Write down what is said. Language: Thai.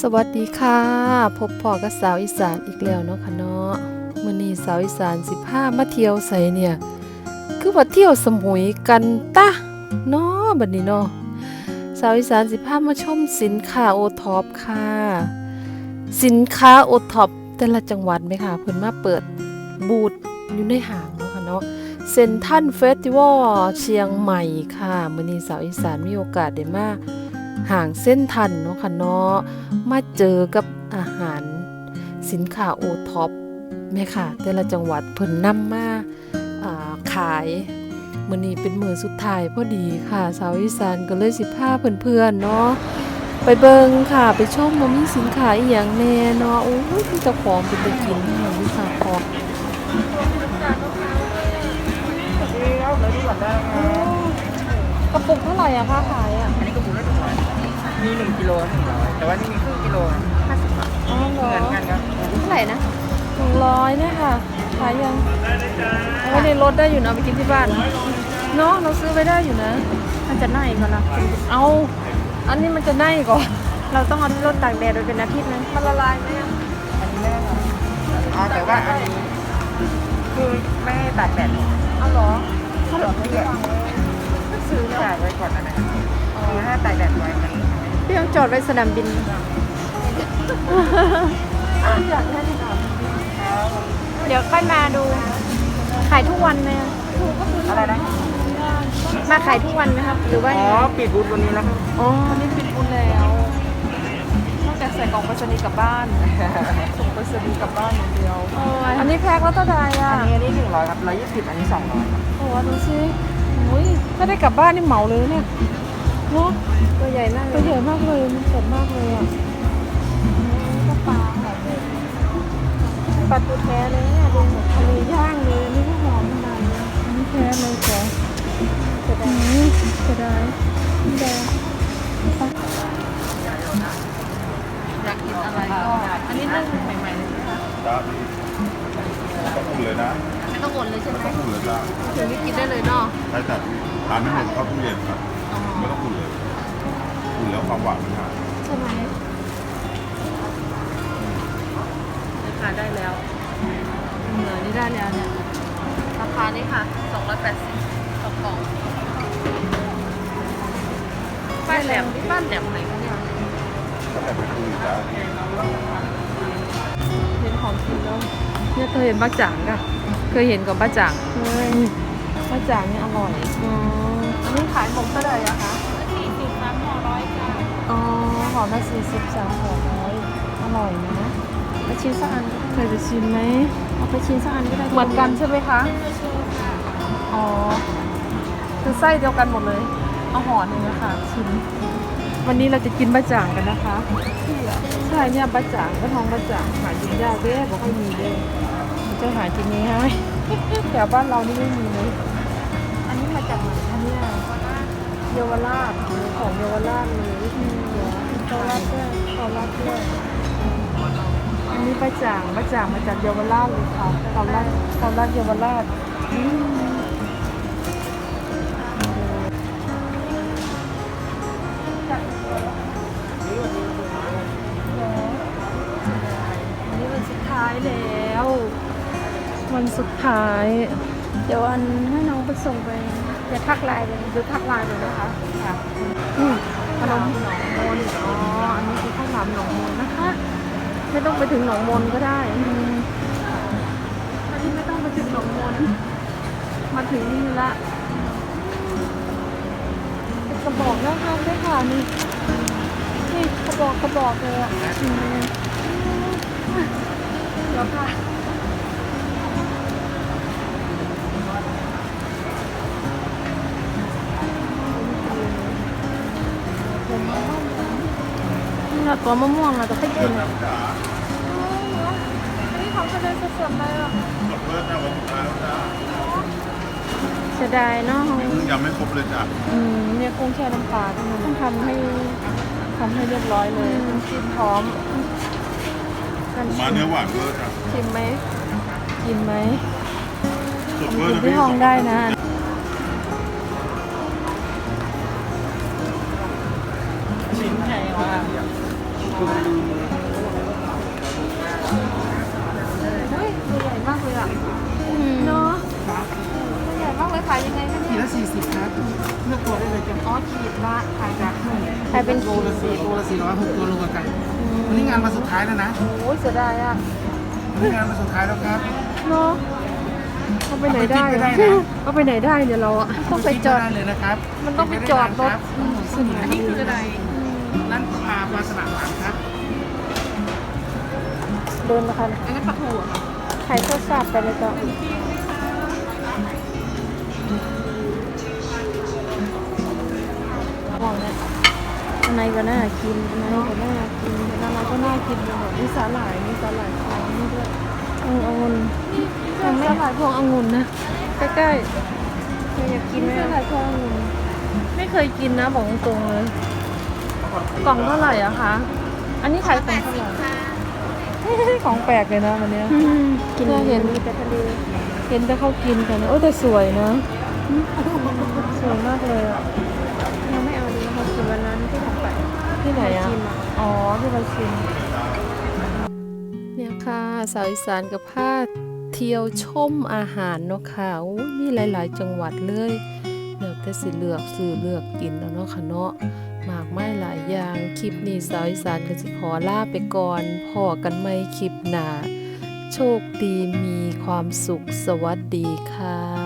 สวัสดีค่ะ พบพ่อกับสาวอีสานอีกแล้วเนาะค่ะเนาะมื้อนี้สาวอีสาน15มาเที่ยวไสเนี่ย คือว่าเที่ยวสมุยกันตะเนาะบัดนี้เนาะสาวอีสาน15มาชมสินค้าโอท็อปค่ะ สินค้าโอท็อปแต่ละจังหวัดไหมค่ะเพิ่นมาเปิดบูธอยู่ในห้างเนาะค่ะเนาะเซนทันเฟสติวัลเชียงใหม่ค่ะมื้อนี้สาวอีสานมีโอกาสได้มา ห่างเส้นทันเนาะค่ะเนาะมาเจอกับอาหารสินค้าโอท็อปแม่ค่ะ แต่ละจังหวัดเพิ่นนำมาอ่าขายมื้อนี้เป็นมื้อสุดท้ายพอดีค่ะสาวอีสานก็เลยสิพาเพื่อนๆเนาะไปเบิงค่ะ ไปชมว่ามีสินค้าอีหยังแน่เนาะโอ้ยมีแต่ของเป็นตะกินเนาะมีค่ะขอกระปุกเท่าไหร่อะคะขาย มีหนึ่งกิโลหนึ่งร้อยแต่ว่านี่มีครึ่งกิโลห้าสิบบาทอ๋อเหรอเงินกันครับเท่าไหร่นะหนึ่งร้อยเนี่ยค่ะ ขายยังเอาไว้ในรถได้อยู่นะเอาไปกินที่บ้าน เนาะเราซื้อไว้ได้อยู่นะ มันจะไหนก่อนนะเอาอันนี้มันจะไหนก่อน เราต้องเอาที่รถตากแดดไปเป็นอาทิตย์นึงมันละลายไหมอะอันนี้ไม่ได้ครับอ๋อแต่ว่าอันนี้คือไม่ให้ตากแดดเอาเหรอเขาหลอกไม่แย่ซื้อจ่ายไว้ก่อนนะนะครับคือถ้าตากแดดไว้มัน พี่ต้องจอดไว้สนามบินอยากได้ที่ไหนเดี๋ยวค่อยมาดู ขายทุกวันไหมอะอะไรนะมาขายทุกวันไหมครับ หรือว่าอ๋อปิดบูธวันนี้แล้วครับอ๋ออันนี้ปิดบุญแล้วนอกจากใส่กล่องไปรษณีย์กลับบ้าน ส่งไปรษณีย์กลับบ้านอย่างเดียวโอ้อันนี้แพ็คแล้วเท่าไหร่อะอันนี้อันนี้หนึ่งร้อยครับร้อยยี่สิบอันนี้สองร้อยครับโอ้โหดูสิอุ้ยถ้าได้กลับบ้านนี่เหมาเลยเนี่ย เนาะตัวใหญ่มากเลตัวยใหญ่มากเลยมันสดมากเลยอะก็ปลาหอมเลยปลาตูแท้เลยเนี่ยดูทะเลย่างเลยนี่ก็หอมขนาดนี้อันนี้แท้เลยจ้ะจะได้จะได้แดงอยากกินอะไรก็อันนี้นึ่งใหม่ๆเลยนะคะครับต้องอุ่นเลยนะไม่ต้องอดเลยใช่ไหมต้องอุ่นเลยจ้ะถึงนี้กินได้เลยเนาะใช่แต่ทานไม่หมดเข้าตู้เย็นครับอ๋อ ไม่ต้องอุ่นเลยอุ่นแล้วความหวานมันหายใช่ไหมราคาได้แล้วเหนือนี่ได้แล้วเนี่ยราคานี่ค่ะ280ต่อกล่องบ้านแหลมนี่บ้านแหลมไหนคะเนี่ยก็แต่เป็นอุ่นจ้ะเห็นของกินแล้วเนี่ยเคยเห็นบ้าจ่างอะเคยเห็นกับบ้าจ่างเฮ้ยบ้าจ่างเนี่ยอร่อย ละสี่สิบสามห่อร้อยอร่อยนะไปชิ้นสักอันก็ได้เคยจะชิมไหม เอาไปชิ้นสักอันก็ได้เหมือนกันใช่ไหมคะ อ๋อ คือไส้เดียวกันหมดเลย เอาห่อหนึ่งนะคะชิมวันนี้เราจะกินบะจ่างกันนะคะใช่เนี่ยบะจ่างก็ท้องบะจ่างหากินยากเด้บอกให้มีเลยมันจะหากินง่ายๆแถวบ้านเรานี่ไม่มีเลย อันนี้มาจากไหนอันเนี้ยเยาวราชของเยาวราชเลย เยาวราชด้วยเยาวราชด้วยอันนี้บะจ่างบะจ่างมาจากเยาวราชเลยค่ะเกาลัดเกาลัดเยาวราชอืมอันนี้วันสุดท้ายแล้ว วันสุดท้าย เดี๋ยวอันให้น้องไปส่งไปจะทักไลน์เลยดูทักไลน์เลยนะคะค่ะ ต้องไปถึงหนองมนก็ได้อืมอันนี้ไม่ต้องไปถึงหนองมน มาถึงนี่ละเป็นกระบอกนะคะด้วยค่ะนี่นี่กระบอกกระบอกเลยอะอืมเดี๋ยวค่ะนี่ค่ะตัวมะม่วงอะจะให้กิน อะอันเลยสดๆเลยอะหมดเพิ่มนะวันสุดท้ายแล้วจ้ะเสียดายเนาะยังไม่ครบเลยจ้ะอืมเนี่ยกุ้งแช่น้ำปลาต้องทำให้ทำให้เรียบร้อยเลยชิมพร้อมมาเนื้อหวานเพิ่มจ้ะชิมไหมกินไหมสดเพิ่มกินนะที่พี่ห้องได้นะชิ้นแพงมาก สี่สิบครับเลือกตัวได้เลยจ้ะอ๋อขีดละขายจากหนึ่งขายเป็นโลละสี่โลละสี่ร้อยหกตัวโลกันวันนี้งานมาสุดท้ายแล้วนะโอ้ยเสียดายอะวันนี้งานมาสุดท้ายแล้วครับเนาะเอาไปไหนได้เอาไปอะกินก็ได้นะเอาไปไหนได้เนี่ยเราอะต้องไปจอดได้เลยนะครับ มันต้องไปจอดรถครับอันนี้คืออะไรร้านปลาปลาสลัดหวานครับเดินมาค่ะอันนั้นปลาทูอะค่ะขายโทรศัพท์ไปเลยจ้ะ อันไหนก็น่ากินอันไหนก็น่ากินร้าเราก็น่ากินเลยมีสาหร่ายมีสาหร่ายทองนี่ด้วยอืมองุ่นทำสาหร่ายพวงองุ่นนะใกล้เธออยากๆกินไหมสาหร่ายพวงองุ่นไม่เคยกินนะบอกตรงๆเลยกล่องเท่าไหร่อะคะ อันนี้ขายกล่องเท่าไหร่ของแปลกเลยนะวันนี้กินเราเห็นมีแต่ทะเลเห็นแต่เขากินกันโอ้แต่สวยนะสวยมากเลยอะ ที่ไหนอะชิมอะอ๋อ ที่เราชิมเนี่ยค่ะ สาวอีสานกับผ้าเที่ยวชมอาหารเนาะค่ะอู้มีหลาย ๆ จังหวัดเลยเลือกแต่สิเลือกซื้อเลือกกินแล้วเนาะค่ะเนาะมากไม่หลายอย่าง คลิปนี้สาวอีสานก็สิขอลาไปก่อนพอกันไม่คลิปหน้าโชคดีมีความสุขสวัสดีค่ะ